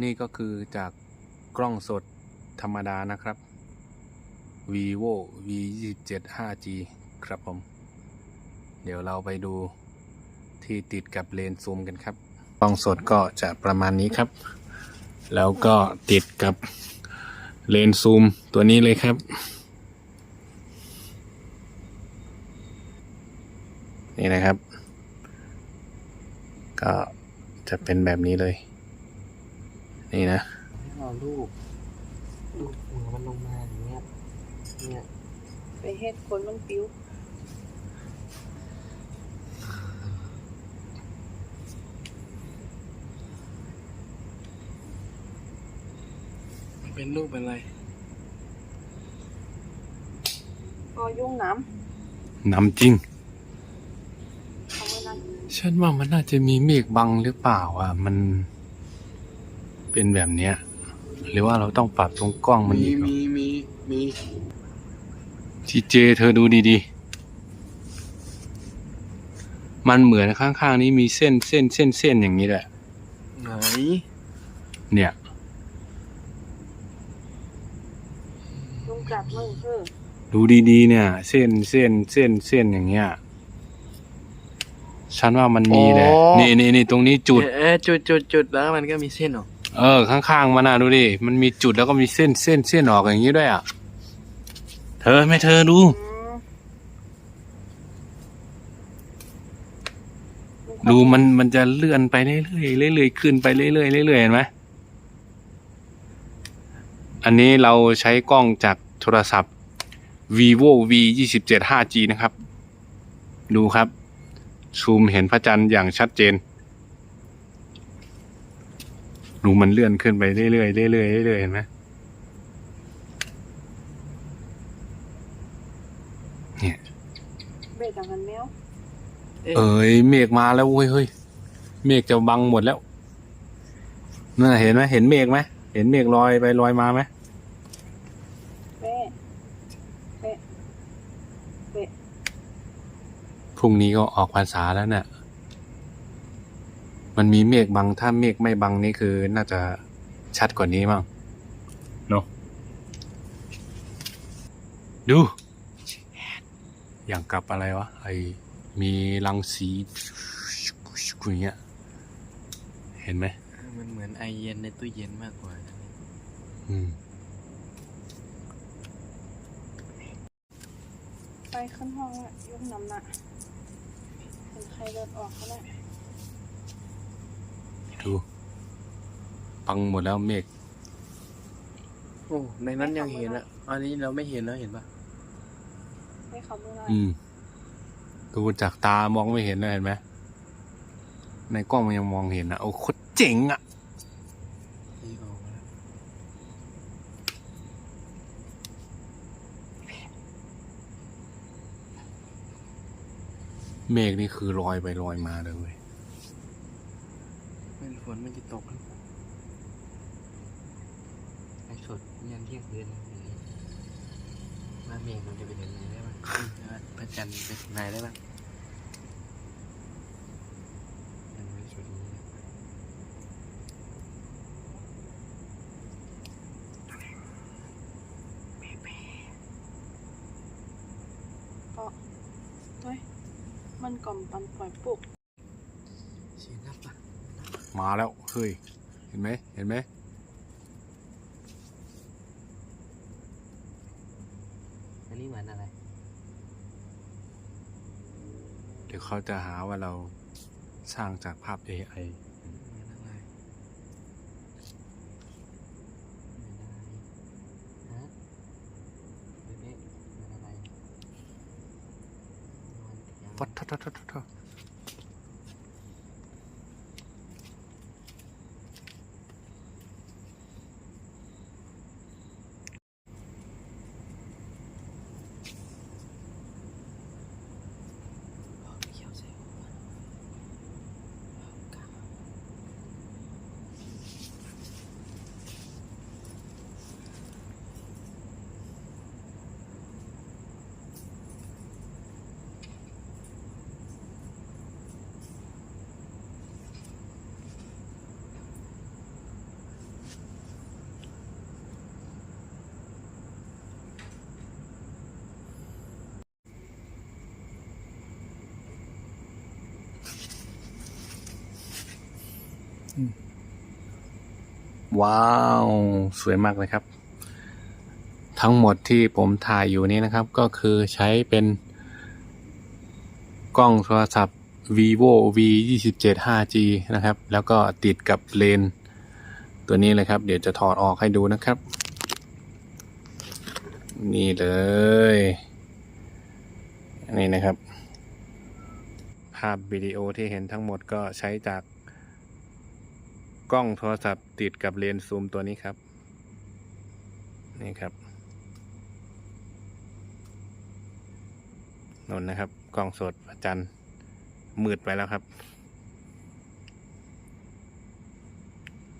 นี่ก็คือจากกล้องสดธรรมดานะครับ vivo v 2 7 5g ครับผม เดี๋ยวเราไปดูที่ติดกับเลนส์ซูมกันครับ กล้องสดก็จะประมาณนี้ครับ แล้วก็ติดกับเลนส์ซูมตัวนี้เลยครับ นี่นะครับ ก็จะเป็นแบบนี้เลย นี่นะเอาลูกลูกหัวมันลงมาอย่างเงี้ยเนี่ยไปเฮ็ดคนมันปิ้วมันเป็นลูกเป็นอะไรก็ยุ่งน้น้ำจริงำเขาไม่นั่นฉันว่ามันน่าจะมีเมฆบังหรือเปล่าอะ มัน เป็นแบบเนี้ย หรือว่าเราต้องปรับตรงกล้องมันมีอีกเหรอมีมีมีทีเจเธอดูดีๆ มันเหมือนข้างๆนี้มีเส้นเส้นเส้นเส้นอย่างนี้แหละ ไหนเนี่ยยุ่งกัดมึงเออดูดีๆ เนี่ย เส้นเส้นเส้นเส้นอย่างเงี้ยฉันว่ามันมีแหละนี่นี่นี่ตรงนี้จุด เอ๊ะจุดจุดจุดแล้วมันก็มีเส้นเหรอ เออ ข้างๆมันน่ะดูดิ มันมีจุดแล้วก็มีเส้นเส้นเส้นออกอย่างนี้ด้วยอะ เธอไม่เธอดู ดูมันมันจะเลื่อนไปเรื่อยๆเรื่อยๆขึ้นไปเรื่อยๆเรื่อยๆเห็นไหมอันนี้เราใช้กล้องจากโทรศัพท์ vivo v 2 7 5g นะครับ ดูครับ ซูมเห็นพระจันทร์อย่างชัดเจน ดูมันเลื่อนขึ้นไปเรื่อยๆเรื่อยๆเรื่อยๆเห็นไหมเบ็ดอย่างนั้นแมวเอ้ยเมฆมาแล้วเว้ยเฮ้ยเมฆจะบังหมดแล้วนั่นนะเห็นไหมเห็นเมฆไหมเห็นเมฆลอยไปลอยมาไหมแม่แม่แม่พรุ่งนี้ก็ออกพรรษาแล้วเนี่ย มันมีเมฆบัง ถ้าเมฆไม่บังนี่คือน่าจะชัดกว่านี้มั้งเนาะดู อย่างกับอะไรวะ ไอมีรังสีอย่างเงี้ย เห็นไหม มันเหมือนไอเย็นในตู้เย็นมากกว่านะอืม ไปขึ้นห้องละยุ่งน้ำหนักเห็นใครเดินออกเขาแหละ ดู ปังหมดแล้วเมฆโอ้ในนั้นยังเห็นอะ อันนี้เราไม่เห็นแล้วเห็นปะไม่เขาไม่ได้อืม ดูจากตามองไม่เห็นเลยเห็นไหมในกล้องมันยังมองเห็นอะโอ้โคตรเจ๋งอะ ที่ออกมาแล้วเมฆนี่คือลอยไปลอยมาเลยเว้ยเป็น ฝนมันจะตกหรือเปล่าไอสดยันเที่ยงคืนอย่างนี้ว่เมฆมันจะไปถึงไหนได้บ้างว่าพระจันทร์ไปถึงไหนได้บ้างยังไม่สุดนี้นะเฮ้ยมันกล่อมปันปล่อยปลุก มาแล้วเฮ้ยเห็นไหมเห็นไหมอันนี้เหมือนอะไร เดี๋ยวเขาจะหาว่าเราสร้างจากภาพ AI เหมือนอ ว้าว สวยมากเลยครับ ทั้งหมดที่ผมถ่ายอยู่นี้นะครับ ก็คือใช้เป็นกล้องโทรศัพท์ vivo v 2 7 5g นะครับ แล้วก็ติดกับเลน ตัวนี้เลยครับ เดี๋ยวจะถอดออกให้ดูนะครับ นี่เลยนี่นะครับ ภาพวิดีโอที่เห็นทั้งหมดก็ใช้จาก กล้องโทรศัพท์ติดกับเลนส์ซูมตัวนี้ครับ นี่ครับนนนะครับ กล้องสดประจันทร์มืดไปแล้วครับ